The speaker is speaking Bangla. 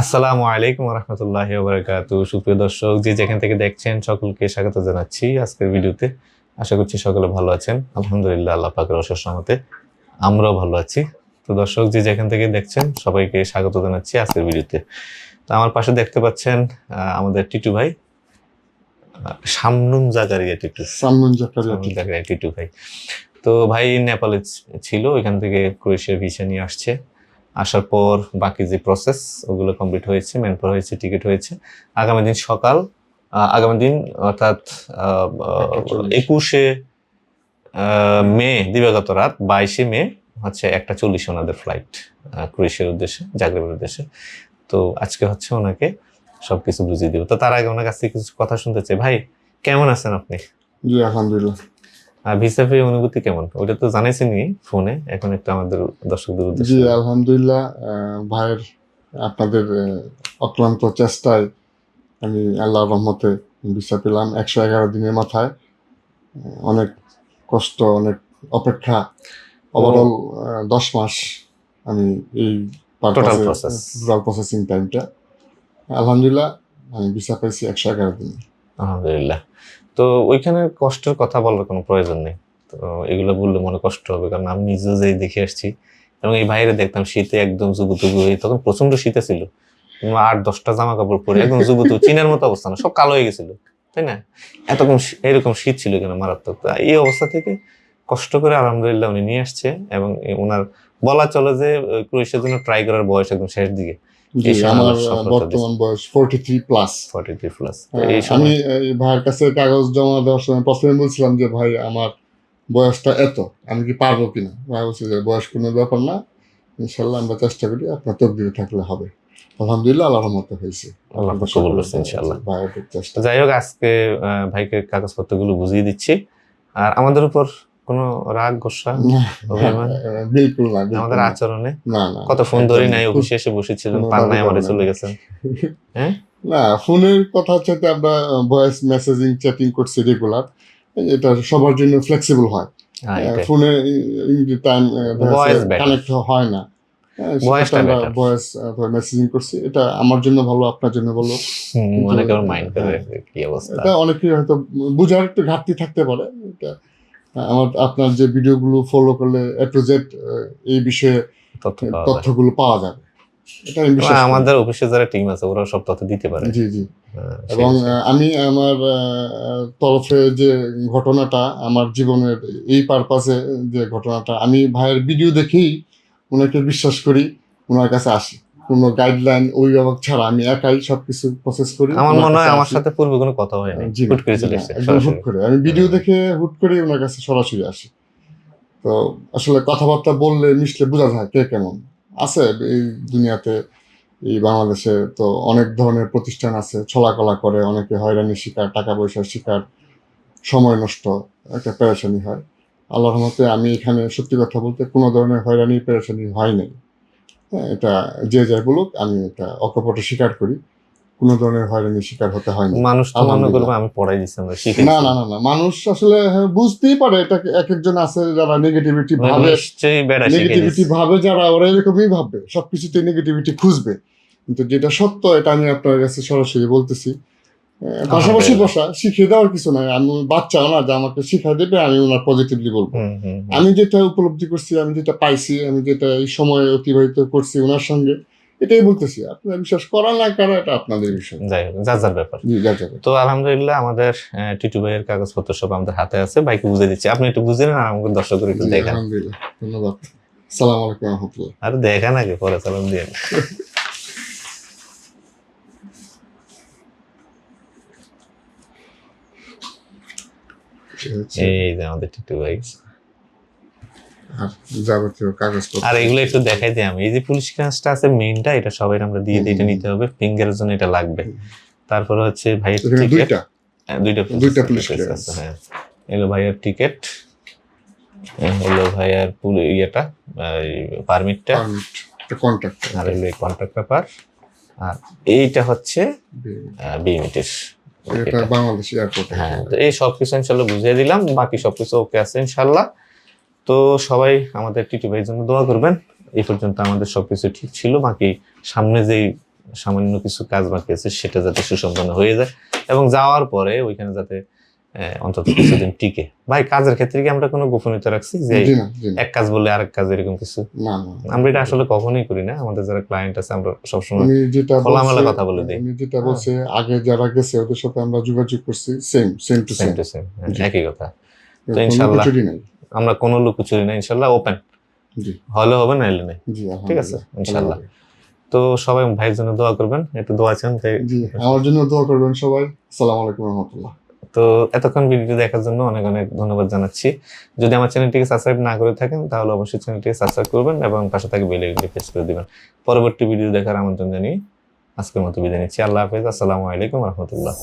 আসসালামু আলাইকুম রহমতুল্লাহ বারকাতু সুপ্রিয় দর্শক যে যেখান থেকে দেখছেন সকলকে স্বাগত জানাচ্ছি আজকের ভিডিওতে। আশা করছি সকলে ভালো আছেন। আলহামদুলিল্লাহ আল্লাহ পাকের অশেষ রহমতে আমরাও ভালো আছি। তো দর্শক যে যেখান থেকে দেখছেন সবাইকে স্বাগত জানাচ্ছি আজকের ভিডিওতে। তো আমার পাশে দেখতে পাচ্ছেন আমাদের টিটু ভাই। আহ, শামনুন জাকারিয়া টিটু। সালমান জাকারিয়া টিটু। ভাই। তো ভাই নেপালে ছিল ওইখান থেকে ক্রোয়েশিয়া ভিসা নিয়ে আসছে। আসার পর বাকি যে প্রসেস ওগুলো কমপ্লিট হয়েছে ম্যান পাওয়ার হয়েছে টিকিট হয়েছে। আগামী দিন সকাল আগামী দিন অর্থাৎ একুশে মে দিবাগত রাত বাইশে মে হচ্ছে একটা চল্লিশ ওনাদের ফ্লাইট ক্রোয়েশিয়ার উদ্দেশ্যে জাগরেবের উদ্দেশ্যে। তো আজকে হচ্ছে ওনাকে সবকিছু বুঝিয়ে দিব। তো তার আগে ওনার কাছ থেকে কিছু কথা শুনতে চাই। ভাই কেমন আছেন আপনি? জি আলহামদুলিল্লাহ। আর ভিসা পেয়ে অনুভূতি কেমন? ওটা তো জানাইছেনই ফোনে এখন একটু আমাদের দর্শকদের জি আলহামদুলিল্লাহ ভাইয়ের আপনাদের অক্লান্ত চেষ্টায় আমি আল্লাহর রহমতে ভিসা পেলাম একশো এগারো দিনের মাথায়। অনেক কষ্ট অনেক অপেক্ষা। ওভারঅল দশ মাস আমি এই. টোটাল প্রসেসিং টাইমটা আলহামদুলিল্লাহ আমি ভিসা পাইছি একশো এগারো দিন। আলহামদুলিল্লাহ। তো ওইখানে কষ্টের কথা বলার কোনো প্রয়োজন নেই। তো এগুলো বললে মনে কষ্ট হবে, কারণ আমি নিজেও যেই দেখে আসছি এবং এই বাইরে দেখতাম শীতে একদম জুবুতুবু হয়ে তখন প্রচণ্ড শীতে ছিল। আট, দশটা জামা কাপড় পরে একদম জুবুতু চীনের মতো অবস্থা না, সব কালো হয়ে গেছিল, তাই না? এতকম শী- এরকম শীত ছিল কেন মারাত্মক? এই অবস্থা থেকে কষ্ট করে আলহামদুলিল্লাহ উনি নিয়ে আসছে এবং ওনার বলা চলে যে ক্রোয়েশিয়ার জন্য ট্রাই করার বয়স একদম শেষ দিকে। আমার বর্তমান বয়স forty three plus forty three plus আমি ভাইয়ের কাছে কাগজ জমা দেওয়ার সময় প্রথমে বলছিলাম যে ভাই আমার বয়সটা এত আমি কি পারব কিনা? ভাই বলছে যে বয়স কোনো ব্যাপার না। ইনশাল্লাহ আমরা চেষ্টা করি আপনার তকদিরে থাকলে হবে। আলহামদুলিল্লাহ আল্লাহর মতো হয়েছে। আল্লাহ পাক কবুল করছে ইনশাআল্লাহ। চেষ্টা। যাই হোক আজকে ভাইকে কাগজপত্রগুলো বুঝিয়ে দিচ্ছি। আর আমাদের উপর কোনো রাগ গোসা অভিমান? বিলকুল না আমাদের আচরণে? না না। কত ফোন ধরি নাই অফিসে এসে বসেছিলেন কোনো পান নাই আমাদের চলে। গেছেন হ্যাঁ? না ফোনের কথা হচ্ছে আমরা ভয়েস মেসেজিং চ্যাটিং করছি রেগুলার এটা সবার জন্য ফ্লেক্সিবল হয়। হ্যাঁ, ফোনে টাইম কানেক্ট হয় না। Voice টা ভয়েস মেসেজিং করছি। এটা আমার জন্য ভালো আপনার জন্য ভালো। হুম, মাইন্ড করে হ্যাঁ। কি অবস্থা? এটা অনেকের হয়তো বুঝার একটু ঘাটতি থাকতে পারে। এটা আমার আপনার যে ভিডিওগুলো ফলো করলে এ টু জেড এই বিষয়ে তথ্য তথ্যগুলো পাওয়া যাবে। আমাদের অফিসে যারা টিম আছে ওরা সব তথ্য দিতে পারে। জি জি। হ্যাঁ, এবং আমি আমার তরফে যে ঘটনাটা আমার জীবনের এই পারপাসে যে ঘটনাটা আমি ভাইয়ের ভিডিও দেখেই ওনাকে বিশ্বাস করি ওনার কাছে আসি। কোনো গাইডলাইন অভিভাবক ছাড়া আমি একাই সবকিছু প্রসেস করি আমার মনে হয় আমার সাথে পূর্বে কোনো কথা হয়নি। হুট করে চলে এসেছে হুট। করে। আমি ভিডিও। দেখে হুট করে ওনার কাছে সরাসরি আসি। তো আসলে কথাবার্তা বললে মিশলে বোঝা যায় কে কেমন আছে এই দুনিয়াতে এই বাংলাদেশে তো অনেক ধরনের প্রতিষ্ঠান আছে ছলাকলা করে অনেকে হয়রানি শিকার টাকা পয়সার শিকার সময় নষ্ট একটা পেরেশানি হয়। আল্লাহর রহমতে আমি এখানে সত্যি কথা বলতে কোনো ধরনের হয়রানি পেরেশানি হয় নাই। এটা যে যাই বলুক আমি এটা অকপটে স্বীকার করি। কোনো ধরনের হয়রানির শিকার হতে হয়নি মানুষ তো মনে করবে আমি পড়াই দিছি আমরা শিখে না না না না মানুষ আসলে হ্যাঁ, বুঝতেই পারে এটা এক একজন আছে যারা নেগেটিভিটি ভাবে। নেগেটিভিটি ভাবে যারা ওরা এরকমই ভাববে। সবকিছুতে নেগেটিভিটি খুঁজবে। কিন্তু যেটা সত্য এটা আমি আপনার কাছে সরাসরি বলতেছি পাশাপাশি বসা শিখিয়ে দেওয়ার কিছু নাই। আমি বাচ্চাও না যে আমাকে শিখাই দেবে আমি ওনার পজিটিভলি বলব। আমি যেটা উপলব্ধি করছি আমি যেটা পাইছি আমি যেটা এই সময় অতিবাহিত করছি ওনার সঙ্গে এটাই বলতেছি। আপনারা বিশ্বাস করা না করা এটা আপনাদের বিষয়। যাই হোক যার যার ব্যাপার। তো আলহামদুলিল্লাহ আমাদের টিটু ভাইয়ের কাগজপত্র সব আমাদের হাতে আছে। বাইকে বুঝে দিচ্ছি। আপনি একটু বুঝে নেন আমাকে দর্শকের একটু দেখান। আলহামদুলিল্লাহ। ধন্যবাদ। সালাম আলাইকুম রহমতুল্লাহ। আর দেখান আগে পরে সালাম দিয়ে এই যে আমাদের টিটু ভাই আর যাবতীয় কাগজপত্র। আর এগুলো একটু দেখাই দিই আমি। এই যে পুলিশ আছে মেইনটা এটা সবাই আমরা দিয়ে দিই এটা নিতে হবে। ফিঙ্গারের জন্য এটা লাগবে। তারপরে হচ্ছে ভাইয়ের টিকিট দুইটা। দুইটা দুইটা পুলিশ police হ্যাঁ। এলো ভাইয়ের টিকিট হলো ভাইয়ের পুলি ইয়েটা পারমিটটা আর হলো কন্ট্রাক্ট পেপার আর এইটা হচ্ছে বিএমিটির এটা। বাংলাদেশ এয়ারপোর্ট হ্যাঁ তো এই সব কিছু ইনশাল্লাহ বুঝিয়ে দিলাম বাকি সব কিছু ওকে আছে ইনশাল্লাহ তো সবাই আমাদের টিটু ভাইয়ের জন্য দোয়া করবেন এই পর্যন্ত আমাদের সবকিছু ঠিক ছিল বাকি সামনে যেই সামান্য কিছু কাজ বাকি আছে সেটা যাতে সুসম্পন্ন হয়ে যায়। এবং যাওয়ার পরে ওইখানে যাতে অন্তত কিছুদিন টিকে। ভাই কাজের ক্ষেত্রে কি আমরা কোনো গোপনীয়তা রাখছি? যে না এক কাজ বললে আরেক কাজ এরকম কিছু? না আমরা এটা আসলে কখনোই করি না। আমাদের যারা ক্লায়েন্ট আছে আমরা সবসময় খোলামেলা কথা বলে দেই। যেটা বলছে আগে যারা গেছে ওদের সাথে আমরা যোগাযোগ করছি same same to same same to same একই কথা। কোনো ইনশাআল্লাহ। আমরা কোনো লুকোচুরি না ইনশাল্লাহ ওপেন হলে হবে না এলে নেই ঠিক আছে। ইনশাল্লাহ। তো সবাই ভাইয়ের জন্য দোয়া করবেন। একটু দোয়া চান তাই আমার জন্য দোয়া করবেন সবাই। আসসালামু আলাইকুম রহমতুল্লাহ। তো এতক্ষণ ভিডিও দেখার জন্য অনেক অনেক ধন্যবাদ জানাচ্ছি। যদি আমার চ্যানেলটিকে সাবস্ক্রাইব না করে থাকেন, তাহলে অবশ্যই চ্যানেলটিকে সাবস্ক্রাইব করবেন এবং পাশে থাকে বেল আইকনটি প্রেস করে দিবেন। পরবর্তী ভিডিও দেখার আমন্ত্রণ জানিয়ে আজকের মতো বিদায় নিচ্ছি। আল্লাহ হাফেজ। আসসালামু আলাইকুম রহমতুল্লাহ।